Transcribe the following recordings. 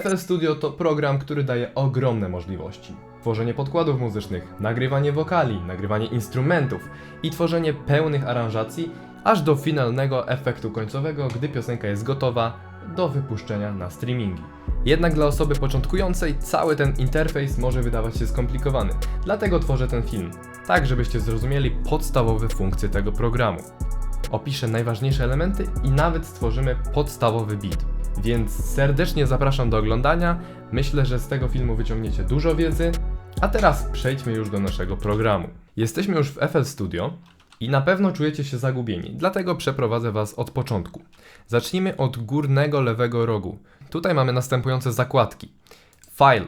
FL Studio to program, który daje ogromne możliwości. Tworzenie podkładów muzycznych, nagrywanie wokali, nagrywanie instrumentów i tworzenie pełnych aranżacji, aż do finalnego efektu końcowego, gdy piosenka jest gotowa do wypuszczenia na streamingi. Jednak dla osoby początkującej cały ten interfejs może wydawać się skomplikowany, dlatego tworzę ten film, tak żebyście zrozumieli podstawowe funkcje tego programu. Opiszę najważniejsze elementy i nawet stworzymy podstawowy beat. Więc serdecznie zapraszam do oglądania. Myślę, że z tego filmu wyciągniecie dużo wiedzy. A teraz przejdźmy już do naszego programu. Jesteśmy już w FL Studio i na pewno czujecie się zagubieni, dlatego przeprowadzę Was od początku. Zacznijmy od górnego lewego rogu. Tutaj mamy następujące zakładki. File.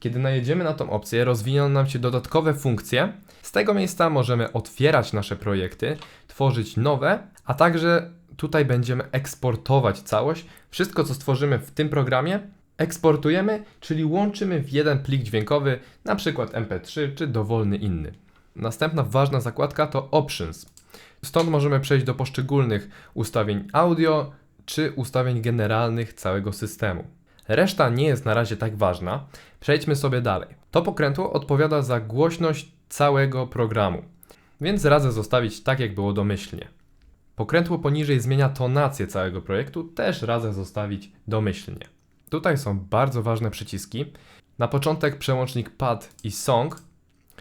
Kiedy najedziemy na tą opcję, rozwiną nam się dodatkowe funkcje. Z tego miejsca możemy otwierać nasze projekty, tworzyć nowe, a także tutaj będziemy eksportować całość. Wszystko, co stworzymy w tym programie, eksportujemy, czyli łączymy w jeden plik dźwiękowy, na przykład MP3 czy dowolny inny. Następna ważna zakładka to Options. Stąd możemy przejść do poszczególnych ustawień audio czy ustawień generalnych całego systemu. Reszta nie jest na razie tak ważna. Przejdźmy sobie dalej. To pokrętło odpowiada za głośność całego programu, więc radzę zostawić tak, jak było domyślnie. Pokrętło poniżej zmienia tonację całego projektu, też radzę zostawić domyślnie. Tutaj są bardzo ważne przyciski. Na początek przełącznik pad i song.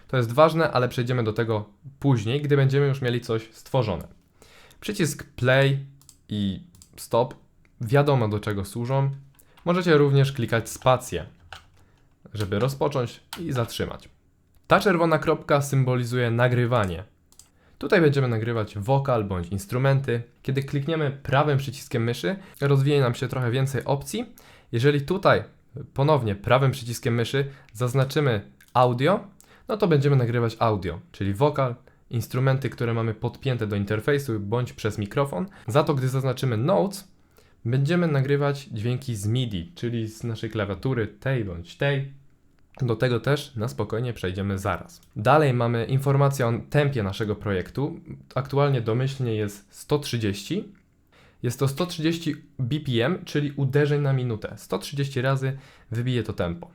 To jest ważne, ale przejdziemy do tego później, gdy będziemy już mieli coś stworzone. Przycisk play i stop wiadomo do czego służą. Możecie również klikać spację, żeby rozpocząć i zatrzymać. Ta czerwona kropka symbolizuje nagrywanie. Tutaj będziemy nagrywać wokal bądź instrumenty. Kiedy klikniemy prawym przyciskiem myszy, rozwija nam się trochę więcej opcji. Jeżeli tutaj ponownie prawym przyciskiem myszy zaznaczymy audio, no to będziemy nagrywać audio, czyli wokal, instrumenty, które mamy podpięte do interfejsu bądź przez mikrofon. Za to, gdy zaznaczymy notes, będziemy nagrywać dźwięki z MIDI, czyli z naszej klawiatury tej bądź tej. Do tego też na spokojnie przejdziemy zaraz. Dalej mamy informację o tempie naszego projektu. Aktualnie domyślnie jest 130. Jest to 130 BPM, czyli uderzeń na minutę. 130 razy wybije to tempo.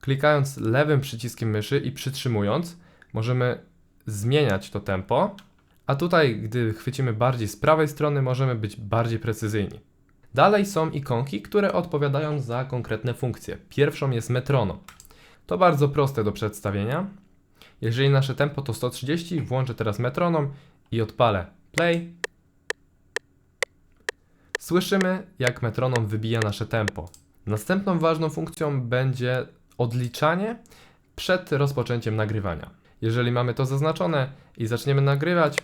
Klikając lewym przyciskiem myszy i przytrzymując, możemy zmieniać to tempo, a tutaj, gdy chwycimy bardziej z prawej strony, możemy być bardziej precyzyjni. Dalej są ikonki, które odpowiadają za konkretne funkcje. Pierwszą jest metronom. To bardzo proste do przedstawienia. Jeżeli nasze tempo to 130, włączę teraz metronom i odpalę play. Słyszymy, jak metronom wybija nasze tempo. Następną ważną funkcją będzie odliczanie przed rozpoczęciem nagrywania. Jeżeli mamy to zaznaczone i zaczniemy nagrywać,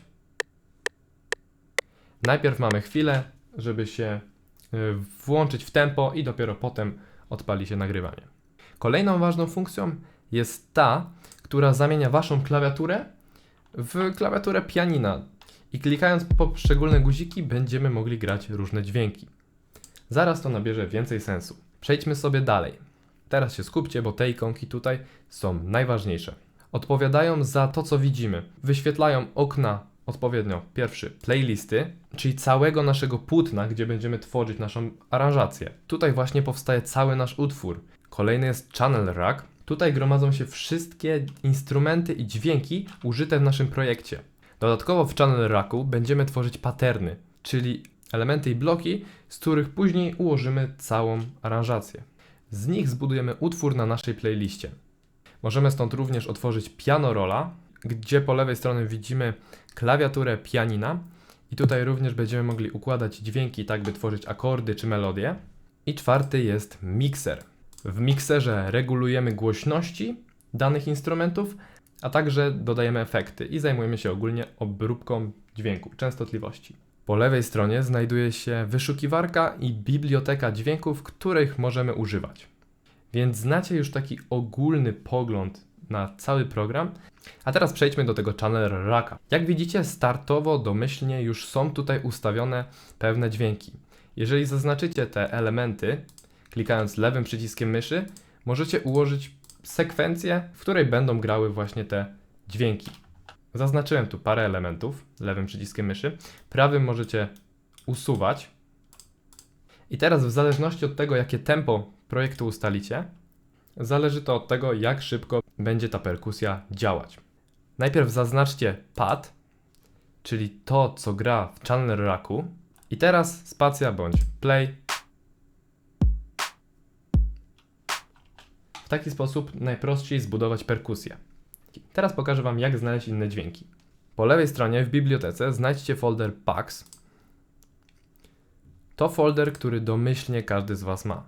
najpierw mamy chwilę, żeby się y, włączyć w tempo i dopiero potem odpali się nagrywanie. Kolejną ważną funkcją jest ta, która zamienia Waszą klawiaturę w klawiaturę pianina i klikając po poszczególne guziki będziemy mogli grać różne dźwięki. Zaraz to nabierze więcej sensu. Przejdźmy sobie dalej. Teraz się skupcie, bo te ikonki tutaj są najważniejsze. Odpowiadają za to, co widzimy. Wyświetlają okna odpowiednio pierwszy playlisty, czyli całego naszego płótna, gdzie będziemy tworzyć naszą aranżację. Tutaj właśnie powstaje cały nasz utwór. Kolejny jest channel rack. Tutaj gromadzą się wszystkie instrumenty i dźwięki użyte w naszym projekcie. Dodatkowo w channel racku będziemy tworzyć paterny, czyli elementy i bloki, z których później ułożymy całą aranżację. Z nich zbudujemy utwór na naszej playliście. Możemy stąd również otworzyć piano rolla, gdzie po lewej stronie widzimy klawiaturę pianina i tutaj również będziemy mogli układać dźwięki tak, by tworzyć akordy czy melodie. I czwarty jest mikser. W mikserze regulujemy głośności danych instrumentów, a także dodajemy efekty i zajmujemy się ogólnie obróbką dźwięku, częstotliwości. Po lewej stronie znajduje się wyszukiwarka i biblioteka dźwięków, których możemy używać. Więc znacie już taki ogólny pogląd na cały program. A teraz przejdźmy do tego channel racka. Jak widzicie, startowo, domyślnie już są tutaj ustawione pewne dźwięki. Jeżeli zaznaczycie te elementy, klikając lewym przyciskiem myszy, możecie ułożyć sekwencję, w której będą grały właśnie te dźwięki. Zaznaczyłem tu parę elementów lewym przyciskiem myszy. Prawym możecie usuwać. I teraz w zależności od tego, jakie tempo projektu ustalicie, zależy to od tego, jak szybko będzie ta perkusja działać. Najpierw zaznaczcie pad, czyli to, co gra w channel racku, i teraz spacja bądź play. Taki sposób najprościej zbudować perkusję. Teraz pokażę Wam, jak znaleźć inne dźwięki. Po lewej stronie w bibliotece znajdźcie folder Packs. To folder, który domyślnie każdy z Was ma.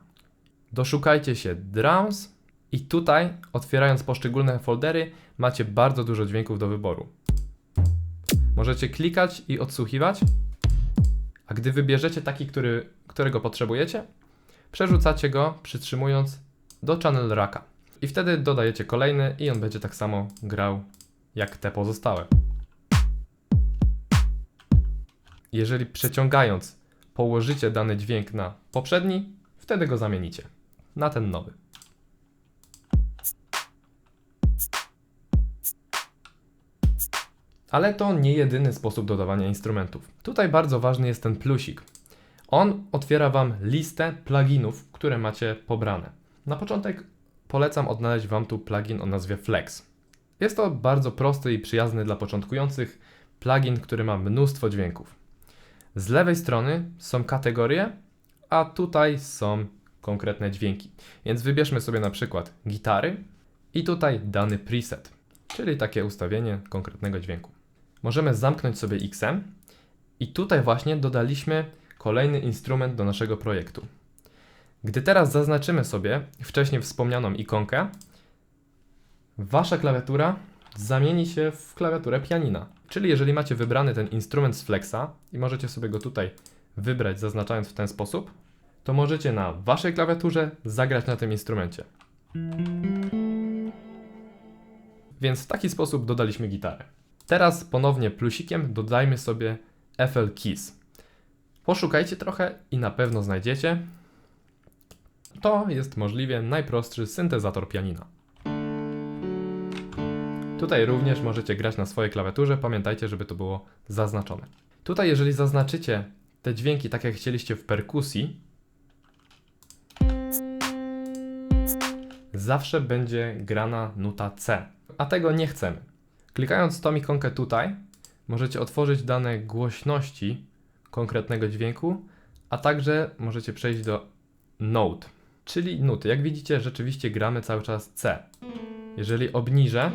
Doszukajcie się drums i tutaj, otwierając poszczególne foldery, macie bardzo dużo dźwięków do wyboru. Możecie klikać i odsłuchiwać, a gdy wybierzecie taki, który, którego potrzebujecie, przerzucacie go przytrzymując do channel racka. I wtedy dodajecie kolejny i on będzie tak samo grał jak te pozostałe. Jeżeli przeciągając położycie dany dźwięk na poprzedni, wtedy go zamienicie na ten nowy. Ale to nie jedyny sposób dodawania instrumentów. Tutaj bardzo ważny jest ten plusik. On otwiera Wam listę pluginów, które macie pobrane. Na początek polecam odnaleźć Wam tu plugin o nazwie Flex. Jest to bardzo prosty i przyjazny dla początkujących plugin, który ma mnóstwo dźwięków. Z lewej strony są kategorie, a tutaj są konkretne dźwięki. Więc wybierzmy sobie na przykład gitary i tutaj dany preset, czyli takie ustawienie konkretnego dźwięku. Możemy zamknąć sobie X i tutaj właśnie dodaliśmy kolejny instrument do naszego projektu. Gdy teraz zaznaczymy sobie wcześniej wspomnianą ikonkę, wasza klawiatura zamieni się w klawiaturę pianina. Czyli jeżeli macie wybrany ten instrument z Flexa i możecie sobie go tutaj wybrać zaznaczając w ten sposób, to możecie na waszej klawiaturze zagrać na tym instrumencie. Więc w taki sposób dodaliśmy gitarę. Teraz ponownie plusikiem dodajmy sobie FL Keys. Poszukajcie trochę i na pewno znajdziecie. To jest możliwie najprostszy syntezator pianina. Tutaj również możecie grać na swojej klawiaturze, pamiętajcie, żeby to było zaznaczone. Tutaj jeżeli zaznaczycie te dźwięki tak jak chcieliście w perkusji, zawsze będzie grana nuta C, a tego nie chcemy. Klikając tą ikonkę tutaj, możecie otworzyć dane głośności konkretnego dźwięku, a także możecie przejść do note, czyli nuty. Jak widzicie, rzeczywiście gramy cały czas C. Jeżeli obniżę,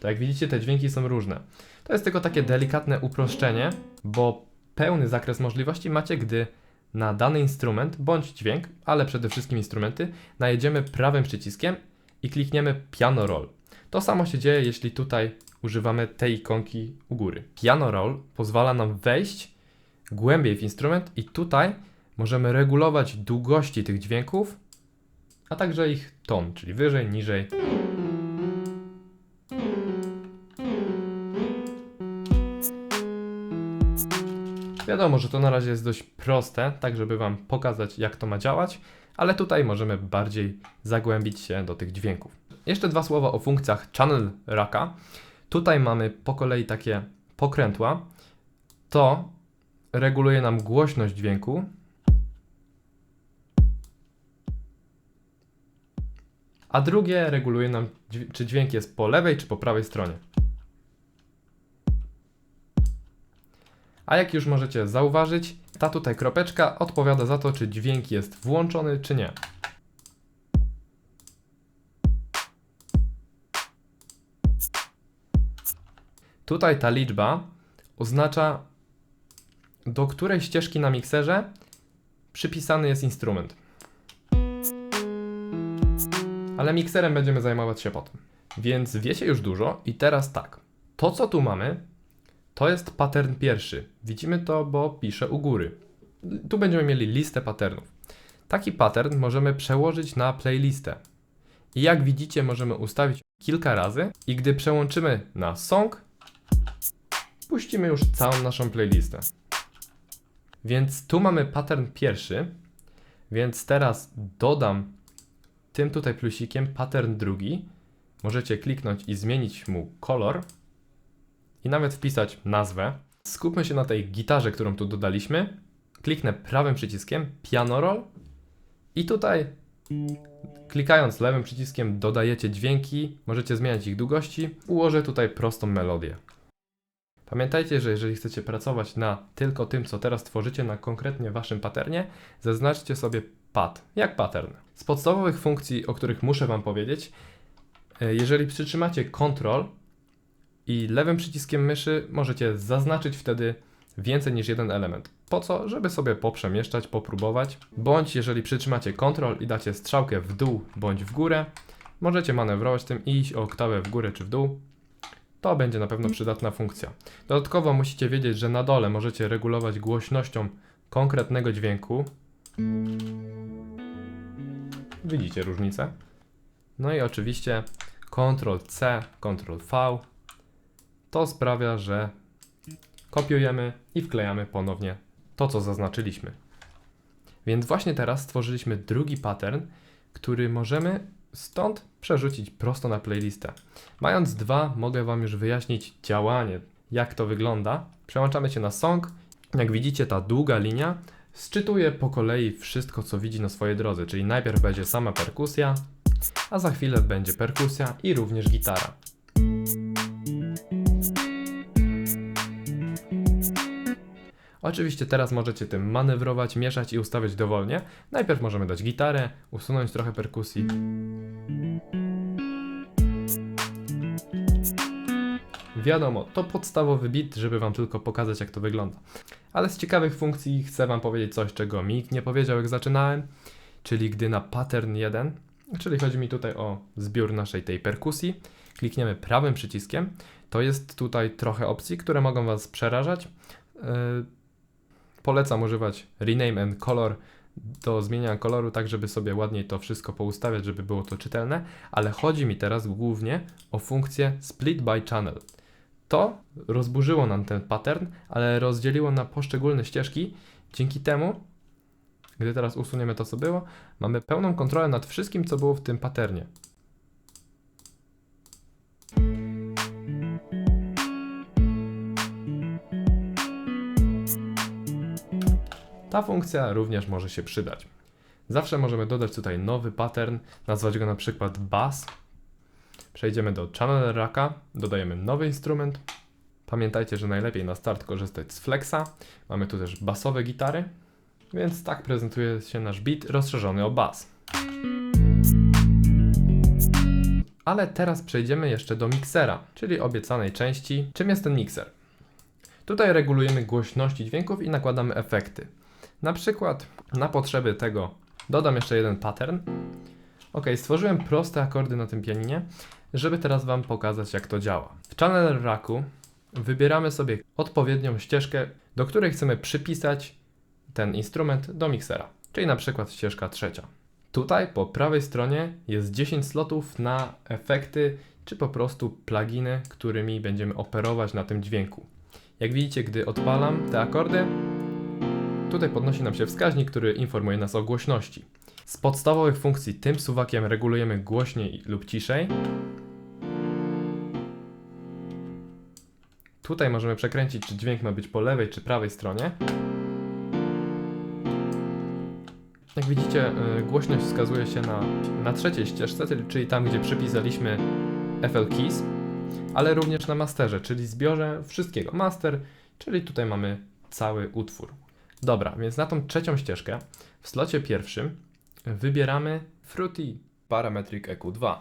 to jak widzicie, te dźwięki są różne. To jest tylko takie delikatne uproszczenie, bo pełny zakres możliwości macie, gdy na dany instrument bądź dźwięk, ale przede wszystkim instrumenty, najedziemy prawym przyciskiem i klikniemy Piano Roll. To samo się dzieje, jeśli tutaj używamy tej ikonki u góry. Piano Roll pozwala nam wejść głębiej w instrument i tutaj możemy regulować długości tych dźwięków, a także ich ton, czyli wyżej, niżej. Wiadomo, że to na razie jest dość proste, tak żeby Wam pokazać, jak to ma działać, ale tutaj możemy bardziej zagłębić się do tych dźwięków. Jeszcze dwa słowa o funkcjach Channel Racka. Tutaj mamy po kolei takie pokrętła. To reguluje nam głośność dźwięku. A drugie reguluje nam, czy dźwięk jest po lewej, czy po prawej stronie. A jak już możecie zauważyć, ta tutaj kropeczka odpowiada za to, czy dźwięk jest włączony, czy nie. Tutaj ta liczba oznacza, do której ścieżki na mikserze przypisany jest instrument. Ale mikserem będziemy zajmować się potem. Więc wiecie już dużo i teraz tak. To co tu mamy, to jest pattern pierwszy. Widzimy to, bo piszę u góry. Tu będziemy mieli listę patternów. Taki pattern możemy przełożyć na playlistę. I jak widzicie, możemy ustawić kilka razy i gdy przełączymy na song, puścimy już całą naszą playlistę. Więc tu mamy pattern pierwszy, więc teraz dodam tym tutaj plusikiem pattern drugi. Możecie kliknąć i zmienić mu kolor i nawet wpisać nazwę. Skupmy się na tej gitarze, którą tu dodaliśmy. kliknę prawym przyciskiem Piano Roll i tutaj klikając lewym przyciskiem dodajecie dźwięki, możecie zmieniać ich długości. Ułożę tutaj prostą melodię. Pamiętajcie, że jeżeli chcecie pracować na tylko tym, co teraz tworzycie na konkretnie waszym patternie, zaznaczcie sobie pad, jak pattern. Z podstawowych funkcji, o których muszę wam powiedzieć, e, jeżeli przytrzymacie Ctrl i lewym przyciskiem myszy możecie zaznaczyć wtedy więcej niż jeden element. Po co? Żeby sobie poprzemieszczać, popróbować. Bądź jeżeli przytrzymacie Ctrl i dacie strzałkę w dół bądź w górę, możecie manewrować tym i iść o oktawę w górę czy w dół. To będzie na pewno przydatna funkcja. Dodatkowo musicie wiedzieć, że na dole możecie regulować głośnością konkretnego dźwięku. Widzicie różnicę? No i oczywiście Ctrl C, Ctrl V. To sprawia, że kopiujemy i wklejamy ponownie to, co zaznaczyliśmy. Więc właśnie teraz stworzyliśmy drugi pattern, który możemy stąd przerzucić prosto na playlistę. Mając dwa, mogę Wam już wyjaśnić działanie, jak to wygląda. Przełączamy się na song. Jak widzicie, ta długa linia sczytuje po kolei wszystko, co widzi na swojej drodze, czyli najpierw będzie sama perkusja, a za chwilę będzie perkusja i również gitara. Oczywiście teraz możecie tym manewrować, mieszać i ustawiać dowolnie. Najpierw możemy dać gitarę, usunąć trochę perkusji. Wiadomo, to podstawowy bit, żeby Wam tylko pokazać jak to wygląda. Ale z ciekawych funkcji chcę Wam powiedzieć coś, czego mi nie powiedział jak zaczynałem, czyli gdy na pattern 1, czyli chodzi mi tutaj o zbiór naszej tej perkusji, klikniemy prawym przyciskiem, to jest tutaj trochę opcji, które mogą Was przerażać. Yy, polecam używać Rename and Color do zmieniania koloru, tak żeby sobie ładniej to wszystko poustawiać, żeby było to czytelne, ale chodzi mi teraz głównie o funkcję Split by Channel. To rozburzyło nam ten pattern, ale rozdzieliło na poszczególne ścieżki. Dzięki temu, gdy teraz usuniemy to, co było, mamy pełną kontrolę nad wszystkim, co było w tym patternie. Ta funkcja również może się przydać. Zawsze możemy dodać tutaj nowy pattern, nazwać go na przykład bass. Przejdziemy do Channel Racka, dodajemy nowy instrument. Pamiętajcie, że najlepiej na start korzystać z flexa. Mamy tu też basowe gitary, więc tak prezentuje się nasz beat rozszerzony o bass. Ale teraz przejdziemy jeszcze do miksera, czyli obiecanej części. Czym jest ten mikser? Tutaj regulujemy głośności dźwięków i nakładamy efekty. Na przykład na potrzeby tego dodam jeszcze jeden pattern. Ok, stworzyłem proste akordy na tym pianinie, żeby teraz Wam pokazać jak to działa. W Channel Racku wybieramy sobie odpowiednią ścieżkę, do której chcemy przypisać ten instrument do miksera, czyli na przykład ścieżka trzecia. Tutaj po prawej stronie jest 10 slotów na efekty, czy po prostu pluginy, którymi będziemy operować na tym dźwięku. Jak widzicie, gdy odpalam te akordy, Tutaj podnosi nam się wskaźnik, który informuje nas o głośności. Z podstawowych funkcji tym suwakiem regulujemy głośniej lub ciszej. Tutaj możemy przekręcić, czy dźwięk ma być po lewej czy prawej stronie. Jak widzicie, y, głośność wskazuje się na, na trzeciej ścieżce, czyli tam, gdzie przypisaliśmy FL Keys, ale również na masterze, czyli zbiorze wszystkiego. Master, czyli tutaj mamy cały utwór. Dobra, więc na tą trzecią ścieżkę w slocie pierwszym wybieramy Fruity Parametric EQ2.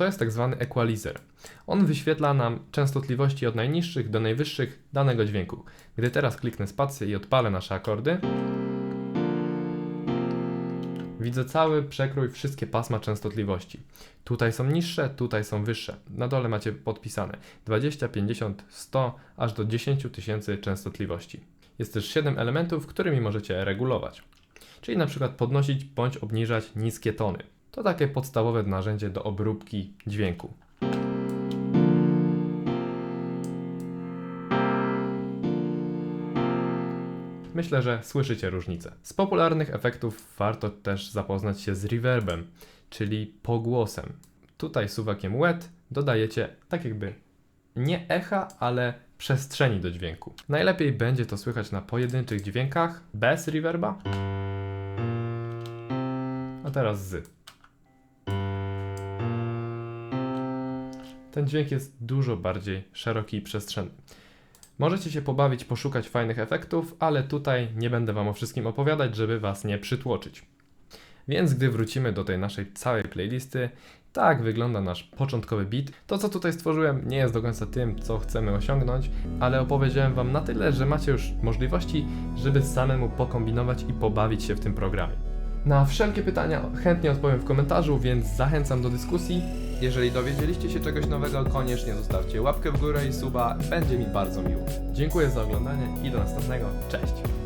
To jest tak zwany equalizer. On wyświetla nam częstotliwości od najniższych do najwyższych danego dźwięku. Gdy teraz kliknę spację i odpalę nasze akordy, widzę cały przekrój, wszystkie pasma częstotliwości. Tutaj są niższe, tutaj są wyższe. Na dole macie podpisane 20, 50, 100, aż do 10 tysięcy częstotliwości. Jest też 7 elementów, którymi możecie regulować. Czyli na przykład podnosić bądź obniżać niskie tony. To takie podstawowe narzędzie do obróbki dźwięku. Myślę, że słyszycie różnicę. Z popularnych efektów warto też zapoznać się z reverbem, czyli pogłosem. Tutaj suwakiem wet dodajecie tak jakby nie echa, ale przestrzeni do dźwięku. Najlepiej będzie to słychać na pojedynczych dźwiękach bez reverba. A teraz z. Ten dźwięk jest dużo bardziej szeroki i przestrzenny. Możecie się pobawić, poszukać fajnych efektów, ale tutaj nie będę Wam o wszystkim opowiadać, żeby Was nie przytłoczyć. Więc gdy wrócimy do tej naszej całej playlisty, tak wygląda nasz początkowy beat. To, co tutaj stworzyłem, nie jest do końca tym, co chcemy osiągnąć, ale opowiedziałem Wam na tyle, że macie już możliwości, żeby samemu pokombinować i pobawić się w tym programie. Na wszelkie pytania chętnie odpowiem w komentarzu, więc zachęcam do dyskusji. Jeżeli dowiedzieliście się czegoś nowego, koniecznie zostawcie łapkę w górę i suba, będzie mi bardzo miło. Dziękuję za oglądanie i do następnego. Cześć!